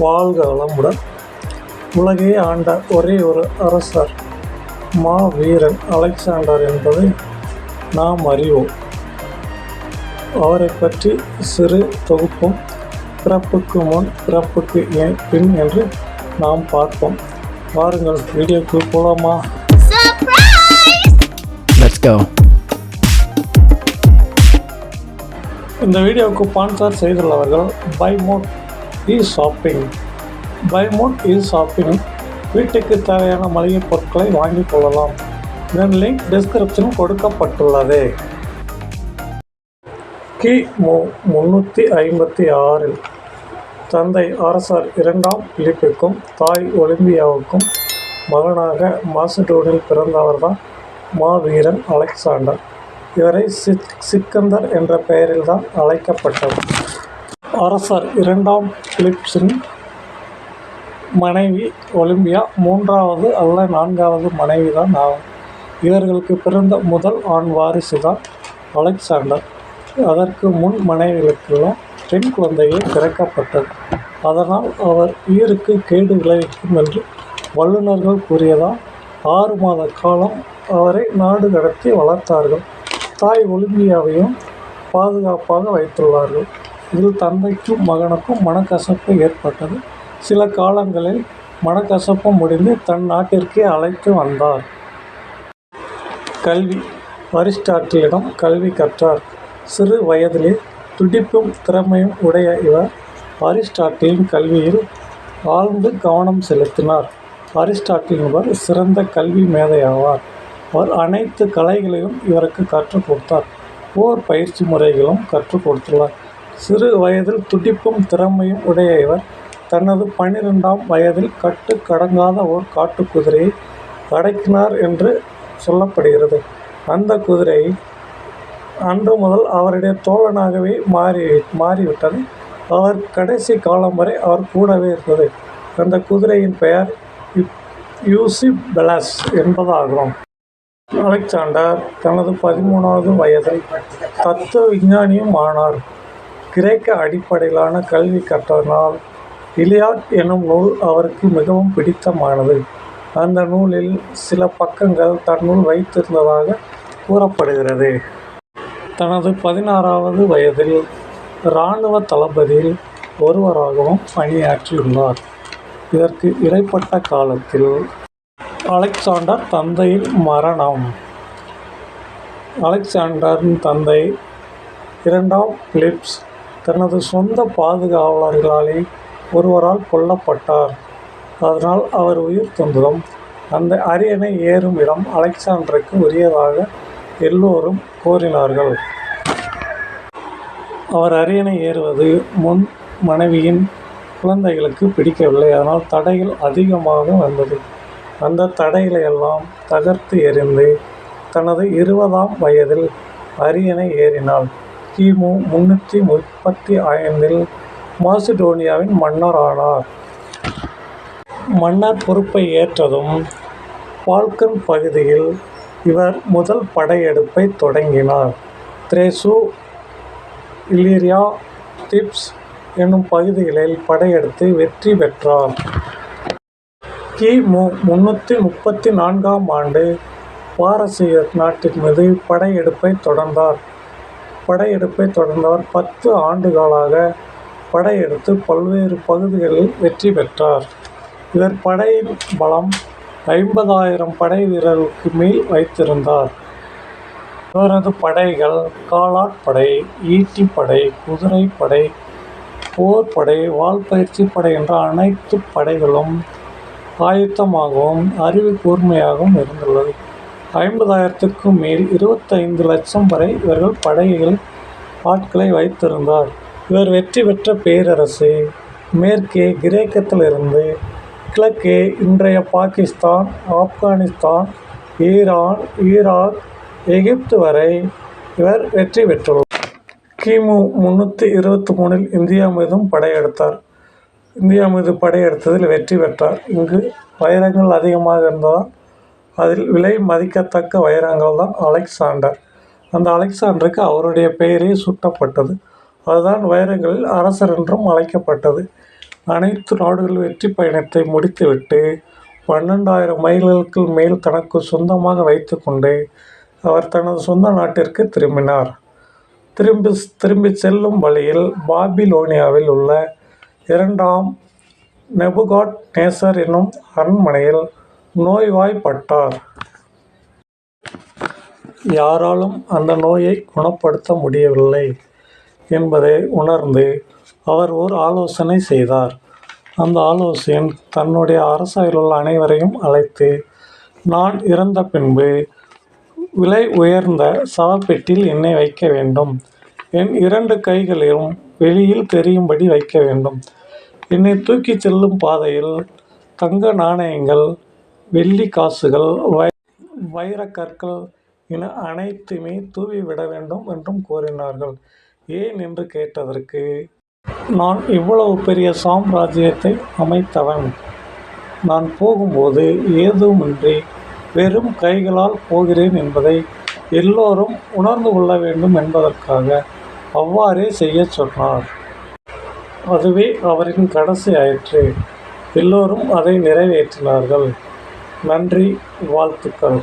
வாழ்க வளமுடன் உலகையே ஆண்ட ஒரே ஒரு அரசர் மாவீரன் அலெக்சாண்டர் என்பதை நாம் அறிவோம். அவரைப் பற்றி சிறு தொகுப்பும் பிறப்புக்கு முன் பிறப்புக்கு பின் என்று நாம் பார்ப்போம். வாருங்கள் வீடியோக்கு போலாமா? Let's go. இந்த வீடியோவுக்கு sponsor செய்துள்ளவர்கள் buy mode e shopping. Buy mode e shopping. வீட்டுக்கு தேவையான மளிகை பொருட்களை வாங்கிக் கொள்ளலாம். இதன் லிங்க் டிஸ்கிரிப்ஷனில் கொடுக்கப்பட்டுள்ளது. கி மு முன்னூற்றி ஐம்பத்தி ஆறில் தந்தை அரசர் இரண்டாம் பிலிப்புக்கும் தாய் ஒலிம்பியாவுக்கும் மகனாக மாசிடோனில் பிறந்தவர்தான் மாவீரன் அலெக்சாண்டர். இவரை சிக் சிக்கந்தர் என்ற பெயரில்தான் அழைக்கப்பட்டவர். அரசர் இரண்டாம் பிலிப்ஸின் மனைவி ஒலிம்பியா மூன்றாவது அல்ல நான்காவது மனைவி தான் ஆகும் இவர்களுக்கு பிறந்த முதல் ஆண் வாரிசு தான் அலெக்சாண்டர். அதற்கு முன் மனைவிகளுக்கெல்லாம் பெண் குழந்தையே பிறக்கப்பட்டது. அதனால் அவர் உயிருக்கு கேடு விளைவிக்கும் என்று வல்லுநர்கள் கூறியதால் ஆறு மாத காலம் அவரை நாடு கடத்தி வளர்த்தார்கள். தாய் ஒலிம்பியாவையும் பாதுகாப்பாக வைத்துள்ளார்கள். இதில் தந்தைக்கும் மகனுக்கும் மனக்கசப்பு ஏற்பட்டது. சில காலங்களில் மனக்கசப்பு முடிந்து தன் நாட்டிற்கே அழைத்து வந்தார். கல்வி. அரிஸ்டாட்டிலிடம் கல்வி கற்றார். சிறு வயதிலே துடிப்பும் திறமையும் உடைய இவர் அரிஸ்டாட்டிலின் கல்வியில் ஆழ்ந்து கவனம் செலுத்தினார். அரிஸ்டாட்டில் இவர் சிறந்த கல்வி மேதையாவார். அவர் அனைத்து கலைகளையும் இவருக்கு கற்றுக் கொடுத்தார். போர் பயிற்சி முறைகளும் கற்றுக் கொடுத்துள்ளார். சிறு வயதில் துடிப்பும் திறமையும் உடைய இவர். தனது பன்னிரெண்டாம் வயதில் கட்டு கடங்காத ஓர் காட்டுக்குதிரையை அடக்கினார் என்று சொல்லப்படுகிறது. அந்த குதிரை அன்று முதல் அவருடைய தோழனாகவே மாறி மாறிவிட்டது. அவர் கடைசி காலம் வரை அவர் கூடவே இருந்தது. அந்த குதிரையின் பெயர் யு- யூசிப் பெலாஸ் என்பதாகும். அலெக்சாண்டர் தனது பதிமூணாவது வயதில் தத்துவ விஞ்ஞானியும் ஆனார். கிரேக்க அடிப்படையிலான கல்வி கற்றதனால் இலியாட் எனும் நூல் அவருக்கு மிகவும் பிடித்தமானது. அந்த நூலில் சில பக்கங்கள் தன்னுள் வைத்திருந்ததாக கூறப்படுகிறது. தனது பதினாறாவது வயதில் இராணுவ தளபதியில் ஒருவராகவும் பணியாற்றியுள்ளார். இதற்கு இடைப்பட்ட காலத்தில் அலெக்சாண்டர் தந்தையின் மரணம். அலெக்சாண்டரின் தந்தை இரண்டாம் பிலிப்ஸ் தனது சொந்த பாதுகாவலர்களாலே ஒருவரால் கொல்லப்பட்டார். அதனால் அவர் உயிர் துன்பம் அந்த அரியணை ஏறும் இடம் அலெக்சாண்டருக்கு உரியதாக எல்லோரும் கோரினார்கள். அவர் அரியணை ஏறுவது முன் மனைவியின் குழந்தைகளுக்கு பிடிக்கவில்லை. அதனால் தடைகள் அதிகமாக வந்தது. அந்த தடைகளை எல்லாம் தகர்த்து எறிந்து தனது இருபதாம் வயதில் அரியணை ஏறினாள். கிமு முன்னூற்றி முப்பத்தி ஐந்தில் மாசிடோனியாவின் மன்னர் ஆனார். மன்னர் பொறுப்பை ஏற்றதும் பால்கன் பகுதியில் இவர் முதல் படையெடுப்பை தொடங்கினார். த்ரேசு இல்லிரியா டிப்ஸ் என்னும் பகுதிகளில் படையெடுத்து வெற்றி பெற்றார். கிமு முன்னூற்றி முப்பத்தி நான்காம் ஆண்டு பாரசீக நாட்டின் மீது படையெடுப்பை தொடர்ந்தார். படையெடுப்பை தொடர்ந்தவர் பத்து ஆண்டுகளாக படையெடுத்து பல்வேறு பகுதிகளில் வெற்றி பெற்றார். இவர் படையின் பலம் ஐம்பதாயிரம் படை வீரர்களுக்கு மேல் வைத்திருந்தார். இவரது படைகள் காலாட்படை ஈட்டிப்படை குதிரைப்படை போர்ப்படை வாள்பயிற்சி படை என்ற அனைத்து படைகளும் ஆயத்தமாகவும் அறிவு கூர்மையாகவும் இருந்துள்ளது. ஐம்பதாயிரத்துக்கும் மேல் இருபத்தைந்து லட்சம் வரை இவர்கள் படைகள் ஆட்களை வைத்திருந்தார். இவர் வெற்றி பெற்ற பேரரசு மேற்கே கிரேக்கத்திலிருந்து கிழக்கே இன்றைய Pakistan Afghanistan Iran Iraq Egypt வரை இவர் வெற்றி பெற்றுள்ளார். கிமு முன்னூற்றி இருபத்தி மூணில் இந்தியா மீதும் படையெடுத்தார். இந்தியா மீது படையெடுத்ததில் வெற்றி பெற்றார். இங்கு வைரங்கள் அதிகமாக இருந்ததால் அதில் விலை மதிக்கத்தக்க வைரங்கள் தான் அலெக்சாண்டர். அந்த அலெக்சாண்டருக்கு அவருடைய பெயரே சூட்டப்பட்டது. அதுதான் வைரங்களில் அரசர் என்றும் அழைக்கப்பட்டது. அனைத்து நாடுகள் வெற்றி பயணத்தை முடித்துவிட்டு பன்னெண்டாயிரம் மைல்களுக்கு மேல் தனக்கு சொந்தமாக வைத்துக்கொண்டு அவர் தனது சொந்த நாட்டிற்கு திரும்பினார். திரும்பி திரும்பி செல்லும் வழியில் பாபிலோனியாவில் உள்ள இரண்டாம் நெபுகாட் நேசர் என்னும் அரண்மனையில் நோய்வாய்ப்பட்டார். யாராலும் அந்த நோயை குணப்படுத்த முடியவில்லை என்பதை உணர்ந்து அவர் ஓர் ஆலோசனை செய்தார். அந்த ஆலோசகன் தன்னுடைய அரசவையிலுள்ள அனைவரையும் அழைத்து நான் இறந்த பின்பு விலை உயர்ந்த சவப்பெட்டில் என்னை வைக்க வேண்டும். என் இரண்டு கைகளையும் வெளியில் தெரியும்படி வைக்க வேண்டும். என்னை தூக்கிச் செல்லும் பாதையில் தங்க நாணயங்கள் வெள்ளி காசுகள் வை வைரக்கற்கள் என அனைத்துமே தூவிவிட வேண்டும் என்றும் கூறினார்கள். ஏன்? என்று கேட்டதற்கு நான் இவ்வளவு பெரிய சாம்ராஜ்யத்தை அமைத்தவன். நான் போகும்போது ஏதுமின்றி வெறும் கைகளால் போகிறேன் என்பதை எல்லோரும் உணர்ந்து கொள்ள வேண்டும் என்பதற்காக அவ்வாறே செய்யச் சொன்னார். அதுவே அவரின் கடைசி ஆயிற்று எல்லோரும் அதை நிறைவேற்றினார்கள். நன்றி வாழ்த்துக்கள்!